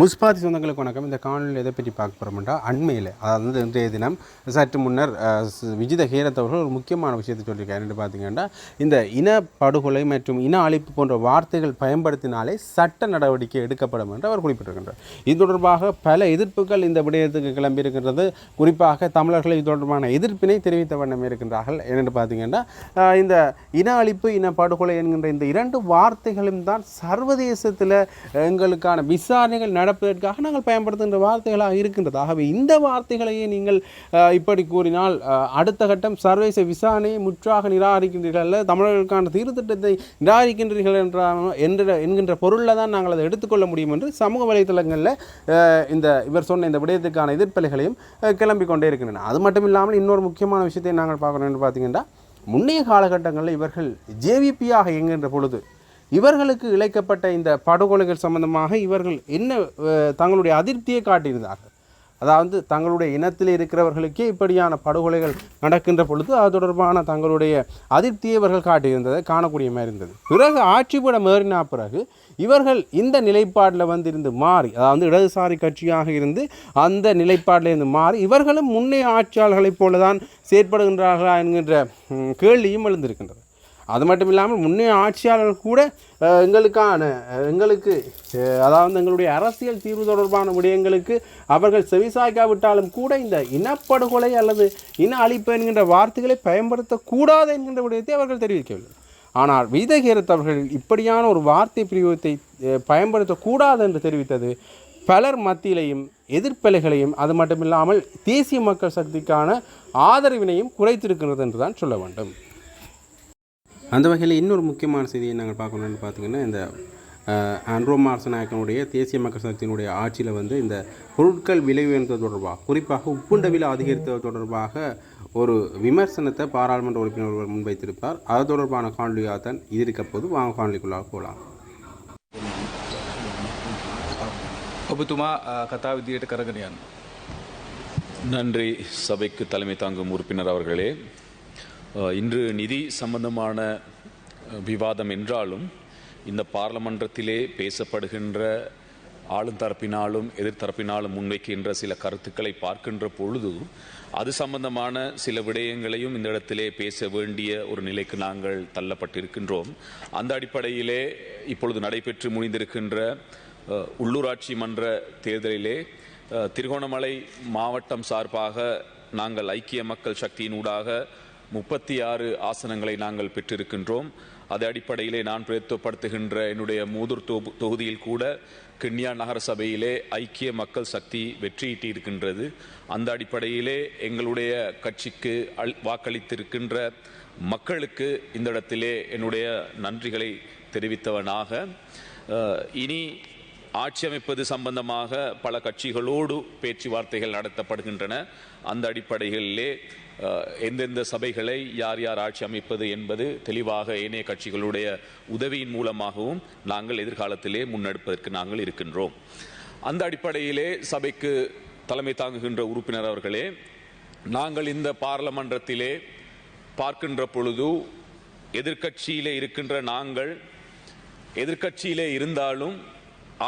முஸ்பாதி சொந்தங்களுக்கு வணக்கம். இந்த காணொலியில் எதை பற்றி பார்க்க போகிறோம்னா அண்மையில் அதாவது வந்து இன்றைய தினம் சற்று முன்னர் விஜித ஹீரத் அவர்கள் ஒரு முக்கியமான விஷயத்தை சொல்லியிருக்காரு. என்று பார்த்தீங்கன்னா இந்த இன படுகொலை மற்றும் இன அழிப்பு போன்ற வார்த்தைகள் பயன்படுத்தினாலே சட்ட நடவடிக்கை எடுக்கப்படும் என்று அவர் குறிப்பிட்டிருக்கின்றார். இது தொடர்பாக பல எதிர்ப்புகள் இந்த விடயத்துக்கு கிளம்பியிருக்கின்றது. குறிப்பாக தமிழர்கள் இது தொடர்பான எதிர்ப்பினை தெரிவித்த வண்ணம் இருக்கின்றார்கள். என்னென்று பார்த்தீங்கன்னா இந்த இன அழிப்பு இன படுகொலை என்கின்ற இந்த இரண்டு வார்த்தைகளும் தான் சர்வதேசத்தில் எங்களுக்கான விசாரணைகள் நடப்பதற்காக நாங்கள் பயன்படுத்துகின்ற வார்த்தைகளாக இருக்கின்றது ஆகவே இந்த வார்த்தைகளையே நீங்கள் இப்படி கூறினால் அடுத்த கட்டம் சர்வதேச விசாரணையை முற்றாக நிராகரிக்கின்றீர்கள் அல்ல தமிழர்களுக்கான தீர்த்திட்டத்தை நிராகரிக்கின்றீர்கள் என்ற என்ற என்கின்ற பொருளில் தான் நாங்கள் அதை எடுத்துக்கொள்ள முடியும் என்று சமூக வலைத்தளங்களில் இந்த இவர் சொன்ன இந்த விடயத்துக்கான எதிர்ப்பலைகளையும் அஹ், கிளம்பிக் கொண்டே இருக்கின்றன. அது மட்டும் இல்லாமல் இன்னொரு முக்கியமான விஷயத்தை நாங்கள் பார்க்கணும் என்று பார்த்தீங்கன்னா முன்னைய காலகட்டங்களில் இவர்கள் ஜேவிபியாக இயங்குகின்ற பொழுது இவர்களுக்கு இழைக்கப்பட்ட இந்த படுகொலைகள் சம்பந்தமாக இவர்கள் என்ன தங்களுடைய அதிருப்தியை காட்டியிருந்தார்கள்? அதாவது தங்களுடைய இனத்தில் இருக்கிறவர்களுக்கே இப்படியான படுகொலைகள் நடக்கின்ற பொழுது அது தொடர்பான தங்களுடைய அதிருப்தியை இவர்கள் காட்டியிருந்ததை காணக்கூடிய மாதிரி இருந்தது. பிறகு ஆட்சிப்பட மேறினா பிறகு இவர்கள் இந்த நிலைப்பாட்டில் வந்து இருந்து மாறி அதாவது இடதுசாரி கட்சியாக இருந்து அந்த நிலைப்பாட்டில் இருந்து மாறி இவர்களும் முன்னைய ஆட்சியாளர்களைப் போல தான் செயற்படுகின்றார்களா என்கின்ற கேள்வியும் எழுந்திருக்கின்றது. அது மட்டும் இல்லாமல் முன்னைய ஆட்சியாளர்கள் கூட எங்களுக்கான எங்களுக்கு அதாவது எங்களுடைய அரசியல் தீர்வு தொடர்பான விடயங்களுக்கு அவர்கள் செவிசாய்க்காவிட்டாலும் கூட இந்த இனப்படுகொலை அல்லது இன அழிப்பு என்கின்ற வார்த்தைகளை பயன்படுத்தக்கூடாது என்கின்ற விடயத்தை அவர்கள் தெரிவிக்கவில்லை. ஆனால் வீதகீரத் அவர்கள் இப்படியான ஒரு வார்த்தை பிரயோகத்தை பயன்படுத்தக்கூடாது என்று தெரிவித்தது பலர் மத்தியிலையும் எதிர்ப்பலைகளையும் அது மட்டுமில்லாமல் தேசிய மக்கள் சக்திக்கான ஆதரவினையும் குறைத்திருக்கிறது என்று தான் சொல்ல வேண்டும். அந்த வகையில் இன்னொரு முக்கியமான செய்தியை நாங்கள் பார்க்கணுன்னு பார்த்தீங்கன்னா இந்த ஆண்ட்ரோ மார்சநாயக்கனுடைய தேசிய மக்கள் சங்கத்தினுடைய ஆட்சியில் வந்து இந்த பொருட்கள் விலை உயர்ந்தது தொடர்பாக குறிப்பாக உப்புண்ட விலை அதிகரித்தது தொடர்பாக ஒரு விமர்சனத்தை பாராளுமன்ற உறுப்பினர் ஒருவர் முன்வைத்திருப்பார். அது தொடர்பான காணொலியாக தான் இது இருக்க போது வாங்க காணொலிக்குள்ளாக போகலாம். ஒபுத்துமா கதா வித்தியிட்ட கரகணியான் நன்றி. சபைக்கு தலைமை தாங்கும் உறுப்பினர் அவர்களே இன்று நிதி சம்பந்தமான விவாதம் என்றாலும் இந்த பார்லமன்றத்திலே பேசப்படுகின்ற ஆளுந்தரப்பினாலும் எதிர்த்தரப்பினாலும் முன்வைக்கின்ற சில கருத்துக்களை பார்க்கின்ற பொழுது அது சம்பந்தமான சில விடயங்களையும் இந்த இடத்திலே பேச வேண்டிய ஒரு நிலைக்கு நாங்கள் தள்ளப்பட்டிருக்கின்றோம். அந்த அடிப்படையிலே இப்பொழுது நடைபெற்று முடிந்திருக்கின்ற உள்ளூராட்சி மன்ற தேர்தலிலே திருகோணமலை மாவட்டம் சார்பாக நாங்கள் ஐக்கிய மக்கள் சக்தியினூடாக முப்பத்தி ஆறு ஆசனங்களை நாங்கள் பெற்றிருக்கின்றோம். அது அடிப்படையிலே நான் பிரயத்தப்படுத்துகின்ற என்னுடைய மூதூர் தொகு- தொகுதியில் கூட கிண்ணியா நகர சபையிலே ஐக்கிய மக்கள் சக்தி வெற்றியீட்டி இருக்கின்றது அந்த அடிப்படையிலே எங்களுடைய கட்சிக்கு வாக்களித்திருக்கின்ற மக்களுக்கு இந்த இடத்திலே என்னுடைய நன்றிகளை தெரிவித்தவனாக. இனி ஆட்சி அமைப்பது சம்பந்தமாக பல கட்சிகளோடு பேச்சுவார்த்தைகள் நடத்தப்படுகின்றன. அந்த அடிப்படைகளிலே எந்தெந்த சபைகளை யார் யார் ஆட்சி அமைப்பது என்பது தெளிவாக ஏனைய கட்சிகளுடைய உதவியின் மூலமாகவும் நாங்கள் எதிர்காலத்திலே முன்னெடுப்பதற்கு நாங்கள் இருக்கின்றோம். அந்த அடிப்படையிலே சபைக்கு தலைமை தாங்குகின்ற உறுப்பினர் அவர்களே நாங்கள் இந்த பார்லமன்றத்திலே பார்க்கின்ற பொழுது எதிர்க்கட்சியிலே இருக்கின்ற நாங்கள் எதிர்க்கட்சியிலே இருந்தாலும்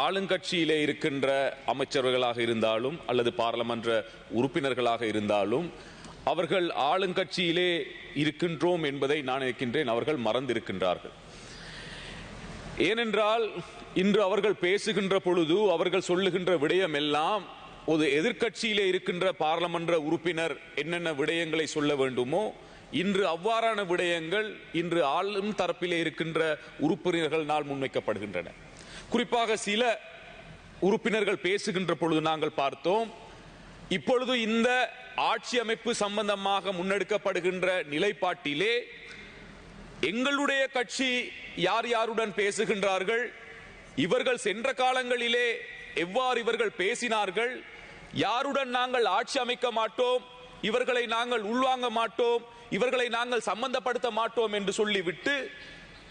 ஆளுங்கட்சியிலே இருக்கின்ற அமைச்சர்களாக இருந்தாலும் அல்லது பாராளுமன்ற உறுப்பினர்களாக இருந்தாலும் அவர்கள் ஆளுங்கட்சியிலே இருக்கின்றோம் என்பதை நான் நினைக்கின்றேன். அவர்கள் மறந்திருக்கின்றார்கள். ஏனென்றால் இன்று அவர்கள் பேசுகின்ற பொழுது அவர்கள் சொல்லுகின்ற விடயம் எல்லாம் ஒரு எதிர்க்கட்சியிலே இருக்கின்ற பாராளுமன்ற உறுப்பினர் என்னென்ன விடயங்களை சொல்ல வேண்டுமோ இன்று அவ்வாறான விடயங்கள் இன்று ஆளும் தரப்பிலே இருக்கின்ற உறுப்பினர்களால் முன்வைக்கப்படுகின்றன. குறிப்பாக சில உறுப்பினர்கள் பேசுகின்ற பொழுது நாங்கள் பார்த்தோம் இப்பொழுது இந்த ஆட்சி அமைப்பு சம்பந்தமாக முன்னெடுக்கப்படுகின்ற நிலைப்பாட்டிலே எங்களுடைய கட்சி யார் யாருடன் பேசுகின்றார்கள் இவர்கள் சென்ற காலங்களிலே எவ்வாறு இவர்கள் பேசினார்கள் யாருடன் நாங்கள் ஆட்சி அமைக்க மாட்டோம் இவர்களை நாங்கள் உள்வாங்க மாட்டோம் இவர்களை நாங்கள் சம்பந்தப்படுத்த மாட்டோம் என்று சொல்லிவிட்டு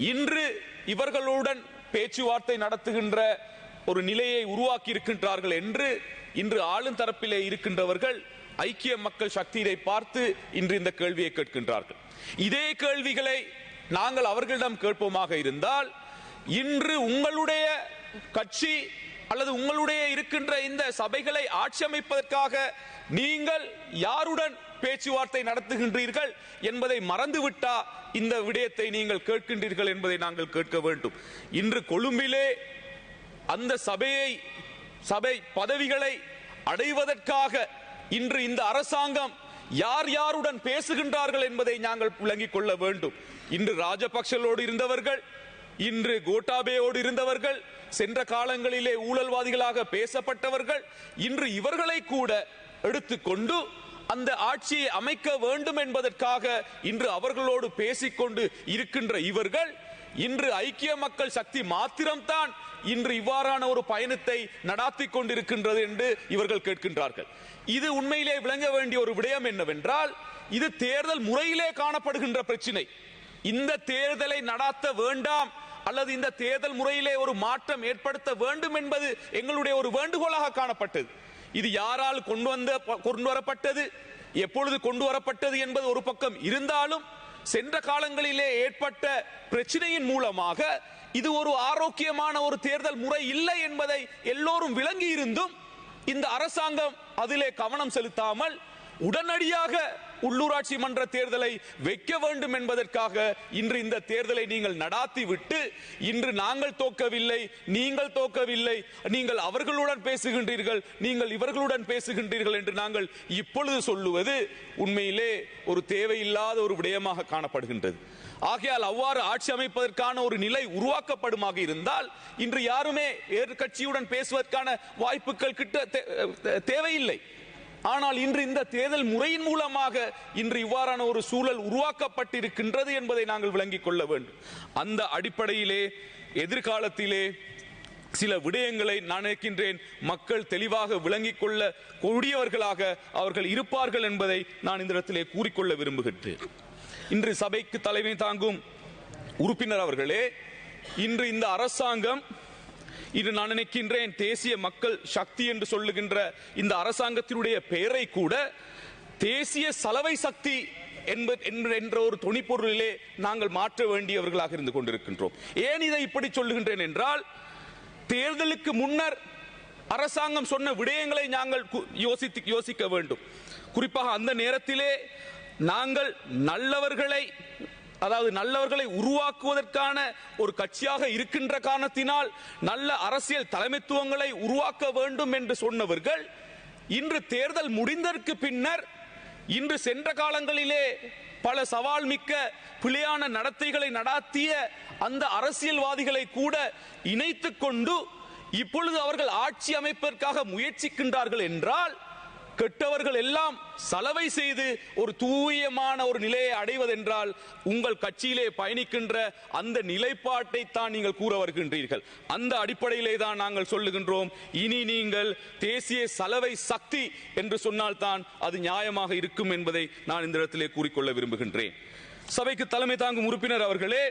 இன்று இவர்களுடன் பேச்சுவார்த்தை நடத்துகின்ற ஒரு நிலையை உருவாக்கி இருக்கின்றார்கள் என்று இன்று ஆளும் தரப்பிலே இருக்கின்றவர்கள் ஐக்கிய மக்கள் சக்தியை பார்த்து இன்று இந்த கேள்வியை கேட்கின்றார்கள். இதே கேள்விகளை நாங்கள் அவர்களிடம் கேட்போமாக இருந்தால் இன்று உங்களுடைய கட்சி அல்லது உங்களுடைய இருக்கின்ற இந்த சபைகளை ஆட்சி அமைப்பதற்காக நீங்கள் யாருடன் பேச்சுவார்த்தை நடத்துகின்றீர்கள் என்பதை மறந்துவிட்டா இந்த விடயத்தை நீங்கள் கேட்கின்றீர்கள் என்பதை நாங்கள் கேட்க வேண்டும். இன்று கொழும்பிலே அந்த சபையை சபை பதவிகளை அடைவதற்காக இன்று இந்த அரசாங்கம் யார் யாருடன் பேசுகின்றார்கள் என்பதை நாங்கள் விளங்கிக் கொள்ள வேண்டும். இன்று ராஜபக்சலோடு இருந்தவர்கள் இன்று கோட்டாபேயோடு இருந்தவர்கள் சென்ற காலங்களிலே ஊழல்வாதிகளாக பேசப்பட்டவர்கள் இன்று இவர்களை கூட எடுத்துக்கொண்டு அந்த ஆட்சியை அமைக்க வேண்டும் என்பதற்காக இன்று அவர்களோடு பேசிக்கொண்டு இருக்கின்ற இவர்கள் இன்று ஐக்கிய மக்கள் சக்தி மாத்திரம்தான் இன்று இவ்வாறான ஒரு பயணத்தை நடாத்தி கொண்டிருக்கின்றது என்று இவர்கள் கேட்கின்றார்கள். இது உண்மையிலே விளங்க வேண்டிய ஒரு விடயம் என்னவென்றால் இது தேர்தல் முறையிலே காணப்படுகின்ற பிரச்சினை. இந்த தேர்தலை நடாத்த வேண்டாம் அல்லது இந்த தேர்தல் முறையிலே ஒரு மாற்றம் ஏற்படுத்த வேண்டும் என்பது எங்களுடைய ஒரு வேண்டுகோளாக காணப்பட்டது. இது யாரால் கொண்டு வந்த கொண்டு வரப்பட்டது? எப்பொழுது கொண்டு வரப்பட்டது என்பது ஒரு பக்கம் இருந்தாலும் சென்ற காலங்களிலே ஏற்பட்ட பிரச்சனையின் மூலமாக இது ஒரு ஆரோக்கியமான ஒரு தேர்தல் முறை இல்லை என்பதை எல்லோரும் விளங்கி இருந்தும் இந்த அரசாங்கம் அதிலே கவனம் செலுத்தாமல் உடனடியாக உள்ளூராட்சி மன்ற தேர்தலை வைக்க வேண்டும் என்பதற்காக இன்று இந்த தேர்தலை நீங்கள் நடாத்தி விட்டு இன்று நாங்கள் தோக்கவில்லை நீங்கள் தோக்கவில்லை நீங்கள் அவர்களுடன் பேசுகின்றீர்கள் நீங்கள் இவர்களுடன் பேசுகின்றீர்கள் என்று நாங்கள் இப்பொழுது சொல்லுவது உண்மையிலே ஒரு தேவையில்லாத ஒரு விடயமாக காணப்படுகின்றது. ஆகையால் அவ்வாறு ஆட்சி அமைப்பதற்கான ஒரு நிலை உருவாக்கப்படுமாக இருந்தால் இன்று யாருமே எதிர்கட்சியுடன் பேசுவதற்கான வாய்ப்புகள் கிட்ட தே- தேவையில்லை. ஆனால் இன்று இந்த தேர்தல் முறையின் மூலமாக இன்று இவ்வாறான ஒரு சூழல் உருவாக்கப்பட்டிருக்கின்றது என்பதை நாங்கள் விளங்கிக் கொள்ள வேண்டும். அந்த அடிப்படையிலே எதிர்காலத்திலே சில விடயங்களை நான் நினைக்கின்றேன். மக்கள் தெளிவாக விளங்கிக் கொள்ள கூடியவர்களாக அவர்கள் இருப்பார்கள் என்பதை நான் இந்த இடத்திலே கூறிக்கொள்ள விரும்புகின்றேன். இன்று சபைக்கு தலைமை தாங்கும் உறுப்பினர் அவர்களே இன்று இந்த அரசாங்கம் இது நான் நினைக்கின்றேன் தேசிய மக்கள் சக்தி என்று சொல்லுகின்ற இந்த அரசாங்கத்தினுடைய பெயரை கூட தேசிய சலவை சக்தி என்ப- என்ற- என்ற ஒரு துணிப்பொருளிலே நாங்கள் மாற்ற வேண்டியவர்களாக இருந்து கொண்டிருக்கின்றோம். ஏன் இதை இப்படி சொல்லுகின்றேன் என்றால் தேர்தலுக்கு முன்னர் அரசாங்கம் சொன்ன விடயங்களை நாங்கள் யோசித்து யோசிக்க வேண்டும். குறிப்பாக அந்த நேரத்திலே நாங்கள் நல்லவர்களை அதாவது நல்லவர்களை உருவாக்குவதற்கான ஒரு கட்சியாக இருக்கின்ற காரணத்தினால் நல்ல அரசியல் தலைமைத்துவங்களை உருவாக்க வேண்டும் என்று சொன்னவர்கள் இன்று தேர்தல் முடிந்ததற்கு பின்னர் இன்று சென்ற காலங்களிலே பல சவால் மிக்க பிழையான நடத்தைகளை நடாத்திய அந்த அரசியல்வாதிகளை கூட இணைத்து கொண்டு இப்பொழுது அவர்கள் ஆட்சி அமைப்பதற்காக முயற்சிக்கின்றார்கள் என்றால் கெட்டவர்கள் எல்லாம் சலவை செய்து ஒரு தூயமான ஒரு நிலையை அடைவதென்றால் உங்கள் கட்சியிலே பயணிக்கின்ற அந்த நிலைப்பாட்டை தான் நீங்கள் கூற வருகின்றீர்கள். அந்த அடிப்படையிலே தான் நாங்கள் சொல்லுகின்றோம் இனி நீங்கள் தேசிய சலவை சக்தி என்று சொன்னால்தான் அது நியாயமாக இருக்கும் என்பதை நான் இந்த இடத்திலே கூறிக்கொள்ள விரும்புகின்றேன். சபைக்கு தலைமை தாங்கும் உறுப்பினர் அவர்களே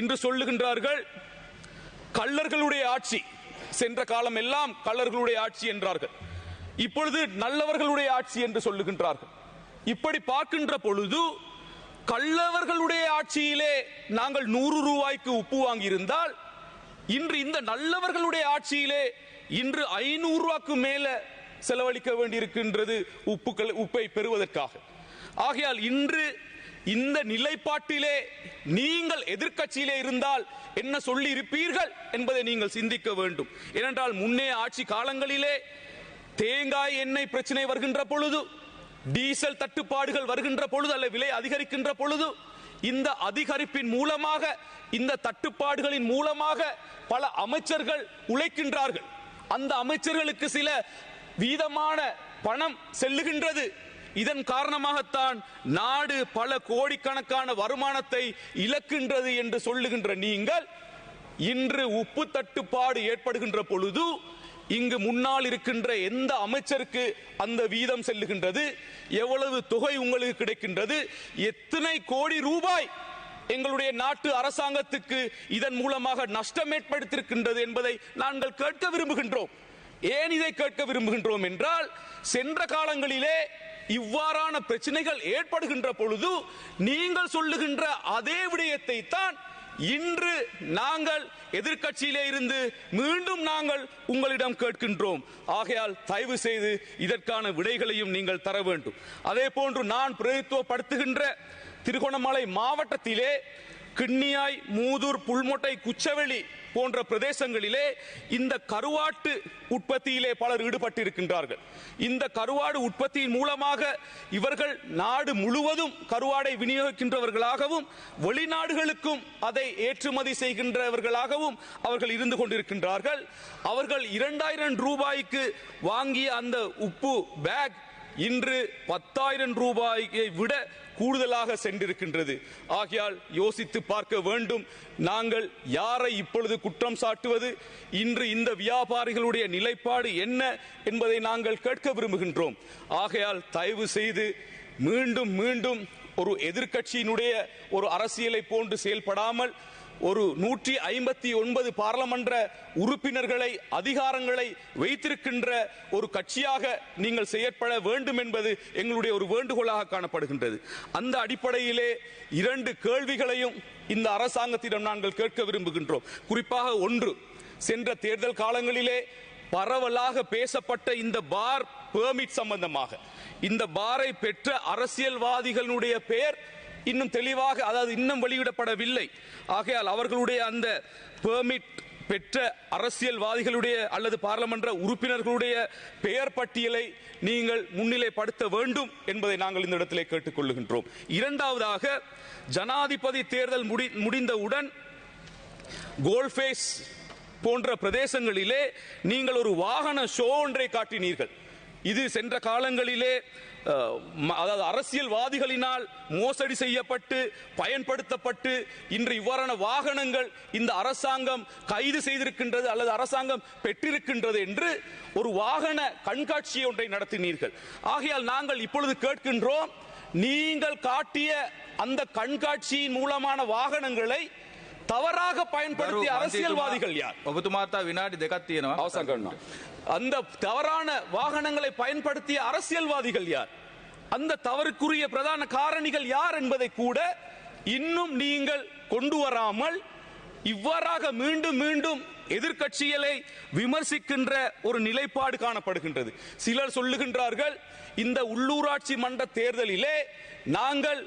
இன்று சொல்லுகின்றார்கள் கள்ளர்களுடைய ஆட்சி சென்ற காலம் எல்லாம் கள்ளர்களுடைய ஆட்சி என்றார்கள். இப்பொழுது நல்லவர்களுடைய ஆட்சி என்று சொல்லுகின்றார்கள். இப்படி பார்க்கின்ற பொழுது கள்ளவர்களுடைய ஆட்சியிலே நாங்கள் நூறு ரூபாய்க்கு உப்பு வாங்கியிருந்தால் இன்று இந்த நல்லவர்களுடைய ஆட்சியிலே இன்று ஐநூறு ரூபாய்க்கு மேல செலவழிக்க வேண்டியிருக்கின்றது உப்புக்கள் உப்பை பெறுவதற்காக. ஆகையால் இன்று இந்த நிலைப்பாட்டிலே நீங்கள் எதிர்க்கட்சியிலே இருந்தால் என்ன சொல்லி இருப்பீர்கள் என்பதை நீங்கள் சிந்திக்க வேண்டும். ஏனென்றால் முன்னே ஆட்சி காலங்களிலே தேங்காய் எண்ணெய் பிரச்சனை வருகின்ற பொழுது டீசல் தட்டுப்பாடுகள் வருகின்ற பொழுது அல்ல விலை அதிகரிக்கின்ற பொழுது இந்த அதிகரிப்பின் மூலமாக இந்த தட்டுப்பாடுகளின் மூலமாக பல அமைச்சர்கள் உழைக்கின்றார்கள். அந்த அமைச்சர்களுக்கு சில வீதமான பணம் செல்லுகின்றது. இதன் காரணமாகத்தான் நாடு பல கோடிக்கணக்கான வருமானத்தை இழக்கின்றது என்று சொல்லுகின்ற நீங்கள் இன்று உப்பு தட்டுப்பாடு ஏற்படுகின்ற பொழுது இங்கு முன்னால் இருக்கின்ற எந்த அமைச்சருக்கு அந்த வீதம் செல்லுகின்றது? எவ்வளவு தொகை உங்களுக்கு கிடைக்கின்றது? எத்தனை கோடி ரூபாய் எங்களுடைய நாட்டு அரசாங்கத்துக்கு இதன் மூலமாக நஷ்டம் ஏற்படுத்தியிருக்கின்றது என்பதை நாங்கள் கேட்க விரும்புகின்றோம். ஏன் இதை கேட்க விரும்புகின்றோம் என்றால் சென்ற காலங்களிலே இவ்வாறான பிரச்சனைகள் ஏற்படுகின்ற பொழுது நீங்கள் சொல்லுகின்ற அதே விடயத்தை தான் இன்று நாங்கள் எதிர்க்கட்சியிலே இருந்து மீண்டும் நாங்கள் உங்களிடம் கேட்கின்றோம். ஆகையால் தயவு செய்து இதற்கான விடைகளையும் நீங்கள் தர வேண்டும். அதே போன்று நான் பிரதித்துவப்படுத்துகின்ற திருகோணமலை மாவட்டத்திலே கிண்ணியாய் மூதூர் புல்மொட்டை குச்சவெளி போன்ற பிரதேசங்களிலே இந்த கருவாட்டு உற்பத்தியிலே பலர் ஈடுபட்டிருக்கின்றார்கள். இந்த கருவாடு உற்பத்தியின் மூலமாக இவர்கள் நாடு முழுவதும் கருவாடை விநியோகிக்கின்றவர்களாகவும் வெளிநாடுகளுக்கும் அதை ஏற்றுமதி செய்கின்றவர்களாகவும் அவர்கள் இருந்து கொண்டிருக்கின்றார்கள். அவர்கள் இரண்டாயிரம் ரூபாய்க்கு வாங்கிய அந்த உப்பு பேக் இன்று பத்தாயிரம் ரூபாயை விட கூடுதலாக சென்றிருக்கின்றது. ஆகையால் யோசித்து பார்க்க வேண்டும். நாங்கள் யாரை இப்பொழுது குற்றம் சாட்டுவது? இன்று இந்த வியாபாரிகளுடைய நிலைப்பாடு என்ன என்பதை நாங்கள் கேட்க விரும்புகின்றோம். ஆகையால் தயவு செய்து மீண்டும் மீண்டும் ஒரு எதிர்க்கட்சியினுடைய ஒரு அரசியலை போன்று செயல்படாமல் ஒரு நூற்றி ஐம்பத்தி ஒன்பது பாராளுமன்ற உறுப்பினர்களை அதிகாரங்களை வைத்திருக்கின்ற ஒரு கட்சியாக நீங்கள் செயற்பட வேண்டும் என்பது எங்களுடைய ஒரு வேண்டுகோளாக காணப்படுகின்றது. அந்த அடிப்படையிலே இரண்டு கேள்விகளையும் இந்த அரசாங்கத்திடம் நாங்கள் கேட்க விரும்புகின்றோம். குறிப்பாக ஒன்று சென்ற தேர்தல் காலங்களிலே பரவலாக பேசப்பட்ட இந்த பார் பெர்மிட் சம்பந்தமாக. இந்த பாரை பெற்ற அரசியல்வாதிகளுடைய பெயர் இன்னும் தெளிவாக அதாவது இன்னும் வெளியிடப்படவில்லை. ஆகையால் அவர்களுடைய அந்த பெர்மிட் பெற்ற அரசியல்வாதிகளுடைய அல்லது பாராளுமன்ற உறுப்பினர்களுடைய பெயர் பட்டியலை நீங்கள் முன்னிலைப்படுத்த வேண்டும் என்பதை நாங்கள் இந்த இடத்திலே கேட்டுக்கொள்ளுகின்றோம். இரண்டாவதாக ஜனாதிபதி தேர்தல் முடி முடிந்தவுடன் கோல்ஃபேஸ் போன்ற பிரதேசங்களிலே நீங்கள் ஒரு வாகன ஷோ ஒன்றை காட்டினீர்கள். இது சென்ற காலங்களிலே அதாவது அரசியல்வாதிகளினால் மோசடி செய்யப்பட்டு பயன்படுத்தப்பட்டு இன்று இவ்வாறான வாகனங்கள் இந்த அரசாங்கம் கைது செய்திருக்கின்றது அல்லது அரசாங்கம் பெற்றிருக்கின்றது என்று ஒரு வாகன கண்காட்சி ஒன்றை நடத்தினீர்கள். ஆகையால் நாங்கள் இப்பொழுது கேட்கின்றோம் நீங்கள் காட்டிய அந்த கண்காட்சியின் மூலமான வாகனங்களை தவறாக பயன்படுத்திய அரசியல்வாதிகள் யார் ඔබතුමාතා විනාඩි දෙකක් තියෙනවා அவசரம் கண்ணா. அந்த தவறான வாகனங்களை பயன்படுத்திய அரசியல்வாதிகள் யார் அந்த தவறுக்குரிய பிரதான காரணிகள் யார் என்பதை கூட இன்னும் நீங்கள் கொண்டு வராமல் இவ்வாறாக மீண்டும் மீண்டும் எதிர்க்கட்சிகளை விமர்சிக்கின்ற ஒரு நிலைப்பாடு காணப்படுகின்றது சிலர் சொல்லுகின்றார்கள் இந்த உள்ளூராட்சி மன்ற தேர்தலிலே நாங்கள்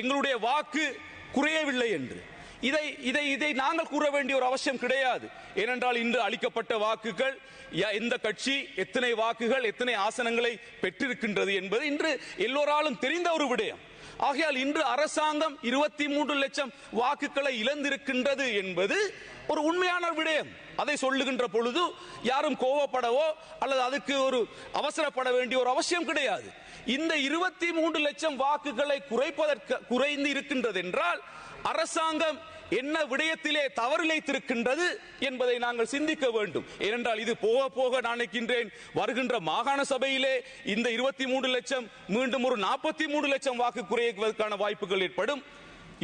எங்களுடைய வாக்கு குறையவில்லை என்று இதை இதை இதை நாங்கள் கூற வேண்டிய ஒரு அவசியம் கிடையாது. ஏனென்றால் இன்று அளிக்கப்பட்ட வாக்குகள் எந்த கட்சி எத்தனை வாக்குகள் எத்தனை ஆசனங்களை பெற்றிருக்கின்றது என்பது இன்று எல்லோராலும் தெரிந்த ஒரு விடயம். ஆகையால் இன்று அரசாங்கம் இருபத்தி மூன்று லட்சம் வாக்குகளை இழந்திருக்கின்றது என்பது ஒரு உண்மையான விடயம். அதை சொல்லுகின்ற பொழுது யாரும் கோவப்படவோ அல்லது அதுக்கு ஒரு அவசரப்பட வேண்டிய ஒரு அவசியம் கிடையாது. இந்த இருபத்தி மூன்று லட்சம் வாக்குகளை குறைப்பதற்கு குறைந்து இருக்கின்றது என்றால் அரசாங்கம் என்ன விடயத்திலே தவறிழைத்திருக்கின்றது என்பதை நாங்கள் சிந்திக்க வேண்டும். ஏனென்றால் இது போக போக நான் நினைக்கின்றேன் வருகின்ற மாகாண சபையிலே இந்த இருபத்தி மூன்று லட்சம் மீண்டும் ஒரு நாற்பத்தி மூன்று லட்சம் வாக்கு குறைவதற்கான வாய்ப்புகள் ஏற்படும்.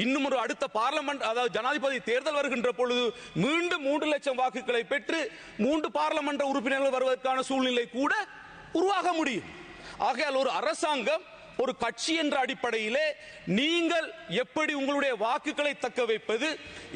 இன்னும் ஒரு அடுத்த பார்லமெண்ட் அதாவது ஜனாதிபதி தேர்தல் வருகின்ற பொழுது மீண்டும் மூன்று லட்சம் வாக்குகளை பெற்று மூன்று பார்லமெண்ட் உறுப்பினர்கள் வருவதற்கான சூழ்நிலை கூட உருவாக முடியும். ஆகையால் ஒரு அரசாங்கம் ஒரு கட்சி என்ற அடிப்படையிலே நீங்கள் எப்படி உங்களுடைய வாக்குகளை தக்க வைப்பது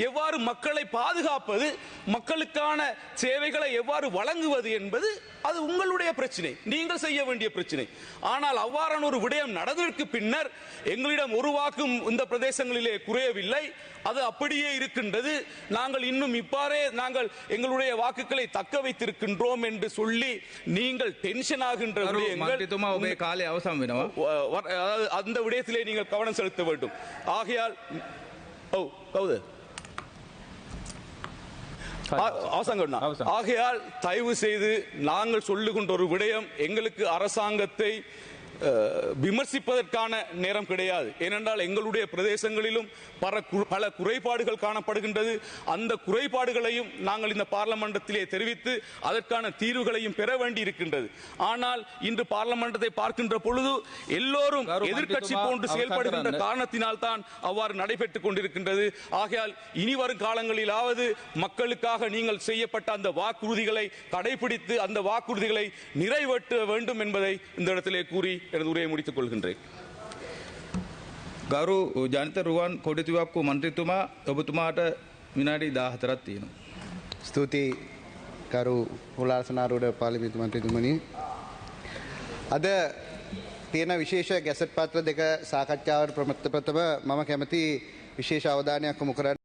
எவ்வாறு மக்களை பாதுகாப்பது மக்களுக்கான சேவைகளை எவ்வாறு வழங்குவது என்பது அது உங்களுடைய பிரச்சனை. நீங்கள் செய்ய வேண்டிய பிரச்சனை. ஆனால் அவ்வாறான ஒரு விடயம் நடந்ததற்கு பின்னர் எங்களிடம் ஒரு வாக்கும் இந்த பிரதேசங்களிலே குறையவில்லை. அது அப்படியே இருக்கின்றது. நாங்கள் இன்னும் இப்பாறே நாங்கள் எங்களுடைய வாக்குகளை தக்க வைத்திருக்கின்றோம் என்று சொல்லி நீங்கள் டென்ஷன் ஆகின்ற விடயங்கள் காலை அவசரம் அதாவது அந்த விடயத்திலே நீங்கள் கவனம் செலுத்த வேண்டும். ஆகையால் ஓ கவுது. ஆசங்கண்ணா. ஆகையால் தயவு செய்து நாங்கள் சொல்லுகின்ற ஒரு விடயம் எங்களுக்கு அரசாங்கத்தை விமர்சிப்பதற்கான நேரம் கிடையாது. ஏனென்றால் எங்களுடைய பிரதேசங்களிலும் பல கு- பல குறைபாடுகள் காணப்படுகின்றது. அந்த குறைபாடுகளையும் நாங்கள் இந்த பார்லமெண்டத்திலே தெரிவித்து அதற்கான தீர்வுகளையும் பெற வேண்டி இருக்கின்றது ஆனால் இன்று பார்லமெண்டத்தை பார்க்கின்ற பொழுது எல்லோரும் மன்றித்துமா போன்று செயல்படுகின்ற. காரணத்தினால் தான் அவ்வாறு நடைபெற்றுக் கொண்டிருக்கின்றது. ஆகையால் இனி வரும் காலங்களிலாவது மக்களுக்காக நீங்கள் செய்யப்பட்ட அந்த வாக்குறுதிகளை கடைபிடித்து அந்த வாக்குறுதிகளை நிறைவேற்ற வேண்டும் என்பதை இந்த இடத்திலே கூறி எனது உரையை முடித்துக் கொள்கின்றேன் ගරු ජනිත රුවන් කොඩිතුවක්කු මන්ත්‍රීතුමා ඔබතුමාට විනාඩි දාහතරත් තියෙනවා. ස්තුතියි කරු හුලාසනාරුඩ පාලිමිතු මන්ත්‍රතුමනි. අද තියෙන විශේෂ ගැසට් පත්‍ර දෙක සාකච්ඡාවට ප්‍රමත්ත ප්‍රථම මම කැමති විශේෂ අවධානයක් යොමු කරන්න